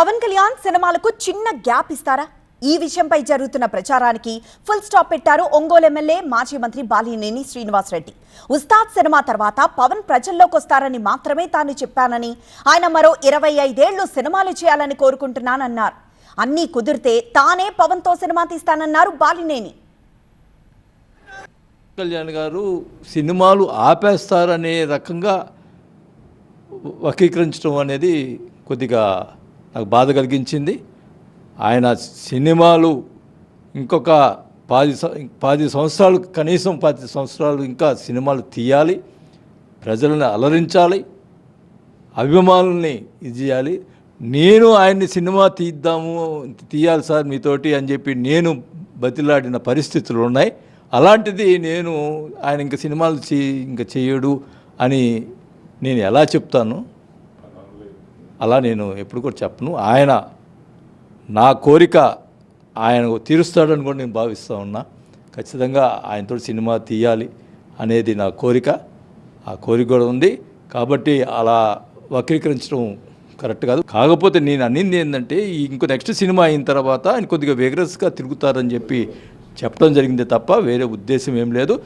పవన్ కళ్యాణ్ సినిమాలకు చిన్న గ్యాప్ ఇస్తారా? ఈ విషయంపై జరుగుతున్న ప్రచారానికి ఫుల్ స్టాప్ పెట్టారు ఒంగోలు ఎమ్మెల్యే మాజీ మంత్రి బాలినేని శ్రీనివాసరెడ్డి ఉస్తాద్ సినిమా తర్వాత పవన్ ప్రజల్లోకి వస్తారని మాత్రమే తాను చెప్పానని ఆయన మరో ఇరవై ఐదేళ్ళు సినిమాలు చేయాలని కోరుకుంటున్నానన్నారు. అన్నీ కుదిరితే తానే పవన్తో సినిమా తీస్తానన్నారు బాలినేని. కళ్యాణ్ గారు సినిమాలు ఆపేస్తారనే రకంగా వక్రీకరించడం అనేది కొద్దిగా నాకు బాధ కలిగించింది. ఆయన సినిమాలు ఇంకొక పది పది సంవత్సరాలు కనీసం పది సంవత్సరాలు ఇంకా సినిమాలు తీయాలి. ప్రజలను అలరించాలి. అభిమానుల్ని ఇది చేయాలి. నేను ఆయన్ని సినిమా తీద్దాము తీయాలి సార్ మీతోటి అని చెప్పి నేను బతిలాడిన పరిస్థితులు ఉన్నాయి. అలాంటిది నేను ఆయన ఇంక సినిమాలు చే ఇంకా చేయడు అని నేను ఎలా చెప్తాను? అలా నేను ఎప్పుడు కూడా చెప్పను. ఆయన నా కోరిక ఆయన తీరుస్తాడని కూడా నేను భావిస్తూ ఉన్నా. ఖచ్చితంగా ఆయనతో సినిమా తీయాలి అనేది నా కోరిక. ఆ కోరిక కూడా ఉంది. కాబట్టి అలా వక్రీకరించడం కరెక్ట్ కాదు. కాకపోతే నేను అన్నింది ఏంటంటే ఇంకో నెక్స్ట్ సినిమా అయిన తర్వాత ఆయన కొద్దిగా వేగరస్గా తిరుగుతారని చెప్పి చెప్పడం జరిగింది తప్ప వేరే ఉద్దేశం ఏం లేదు.